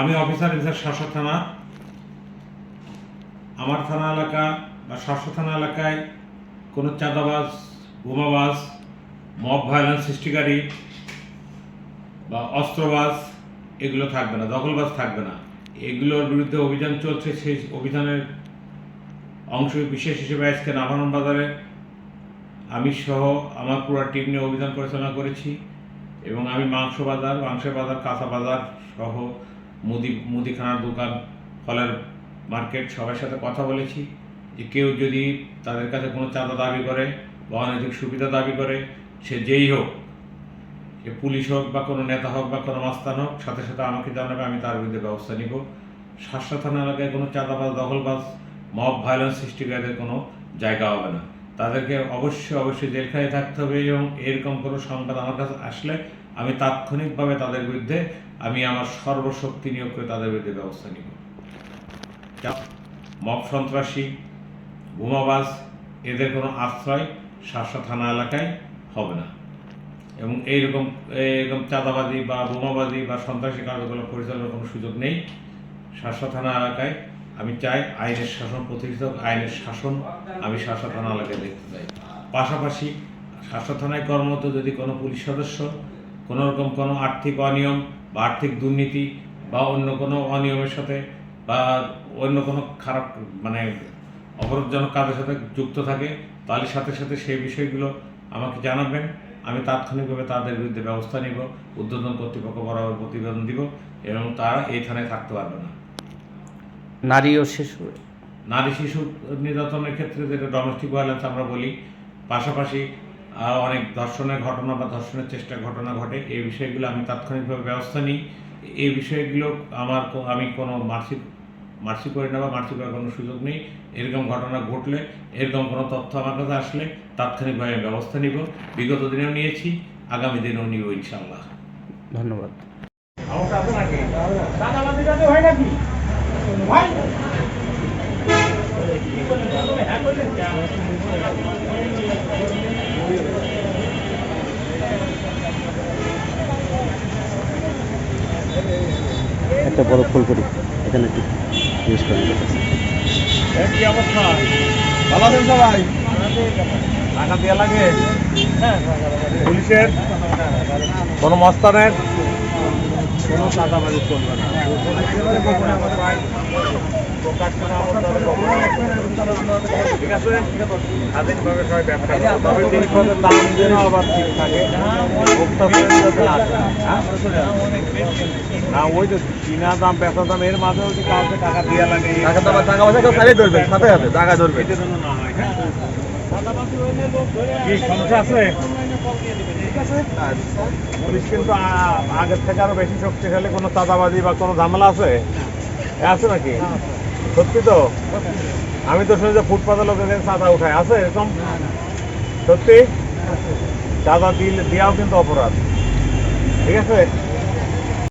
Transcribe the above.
আমি officer in charge শাসক থানা। আমার থানা এলাকা বা শাসক থানা এলাকায় কোনো চাঁদাবাজ, বোমাবাজ, মব ভায়োলেন্স সৃষ্টিকারী বা অস্ত্রবাজ এগুলো থাকবে না, দখলবাজ থাকবে না। এগুলোর বিরুদ্ধে অভিযান চলছে, সেই অভিযানের অংশ বিশেষ হিসেবে আজকে নাভারণ বাজারে। আমি সহ আমার পুরো টিম নিয়ে অভিযান পরিচালনা করেছি এবং আমি মাংস বাজার, মাংসের বাজার, কাঁচা বাজার সহ মুদি, মুদিখানার দোকান, ফলের মার্কেট সবার সাথে কথা বলেছি যে কেউ যদি তাদের কাছে কোনো চাঁদা দাবি করে বা অনৈতিক সুবিধা দাবি করে, সে যেই হোক, সে পুলিশ হোক বা কোনো নেতা হোক বা কোনো মাস্তান হোক, সাথে সাথে আমাকে জানাবে, আমি তার বিরুদ্ধে ব্যবস্থা নিব। শাসা থানা এলাকায় কোনো চাঁদাবাজ, দখলবাজ মব ভায়োলেন্স সৃষ্টিকারীদের কোনো জায়গা হবে না। তাদেরকে অবশ্যই অবশ্যই জেলখানায় থাকতে হবে এবং এরকম কোনো সংবাদ আমার কাছে আসলে আমি তাৎক্ষণিকভাবে তাদের বিরুদ্ধে, আমি আমার সর্বশক্তি নিয়োগ করে তাদের বিরুদ্ধে ব্যবস্থা নিব। মব সন্ত্রাসী, বোমাবাজ, এদের কোনো আশ্রয় শাসা থানা এলাকায় হবে না। এবং এইরকম এইরকম চাঁদাবাদী বা বোমাবাদী বা সন্ত্রাসী কার্যকলাপ পরিচালনার কোনো সুযোগ নেই শাসা থানা এলাকায়। আমি চাই আইনের শাসন প্রতিষ্ঠিত আইনের শাসন আমি শাসা থানা এলাকায় দেখতে চাই। পাশাপাশি শাসা থানায় কর্মরত যদি কোনো পুলিশ সদস্য কোনো রকম কোনো আর্থিক অনিয়ম বা আর্থিক দুর্নীতি বা অন্য কোনো অনিয়মের সাথে বা অন্য কোনো খারাপ মানে অপরাধজনক কাজের সাথে যুক্ত থাকে তাহলে সাথে সাথে সেই বিষয়গুলো আমাকে জানাবেন। আমি তাৎক্ষণিকভাবে তাদের বিরুদ্ধে ব্যবস্থা নিব উদ্বোধন কর্তৃপক্ষ বরাবর প্রতিবেদন দিব এবং তারা এই থানায় থাকতে পারবে না। নারী ও শিশু? নারী শিশু নির্যাতনের ক্ষেত্রে যেটা ডোমেস্টিক ভায়োলেন্স আমরা বলি পাশাপাশি অনেক ধর্ষণের ঘটনা বা ধর্ষণের চেষ্টার ঘটনা ঘটে। এই বিষয়গুলো আমি তাৎক্ষণিকভাবে ব্যবস্থা নিই। এই বিষয়গুলো আমার আমি কোনো মার্সি মার্সি করি না বা মার্সি করার কোনো সুযোগ নেই। এরকম ঘটনা ঘটলে এরকম কোনো তথ্য আমার কাছে আসলে তাৎক্ষণিকভাবে আমি ব্যবস্থা নিব। বিগত দিনেও নিয়েছি আগামী দিনেও নিব ইনশাল্লাহ ধন্যবাদ। সমস্যা আছে নাকি? একটা বড় ফুল করি। এখানে ইউজ করেন কি অবস্থা? টাকা দেওয়া লাগে? কোন মস্তানের? কোনো চাঁদাবাজি চলবে না। ঠিক আছে? স্বাধীনভাবে সবাই ব্যবসা করো। তবে জিনিসপত্রের দাম যেন আবার ঠিক থাকে ভোক্তা যাতে আসে। হ্যাঁ? না ওই যে কিনা দাম বেচা দাম এর মাঝেও যদি কাউকে টাকা দেওয়া লাগে টাকা তো টাকা পয়সা কেউ সাইডে ধরবে সাথে সাথে টাকা ধরবে। এটার জন্য না হয় হ্যাঁ? কি সমস্যা আছে? পুলিশ কিন্তু আগের থেকে আরও বেশি শক্তিশালী কোনো চাঁদাবাজি বা কোনো ঝামেলা আছে? আছে নাকি? সত্যি তো। আমি তো শুনেছি যে ফুটপাতে লোকের চাঁদা উঠায়। আছে এরকম? সত্যি? চাঁদা দিল দেওয়াও কিন্তু অপরাধ। ঠিক আছে?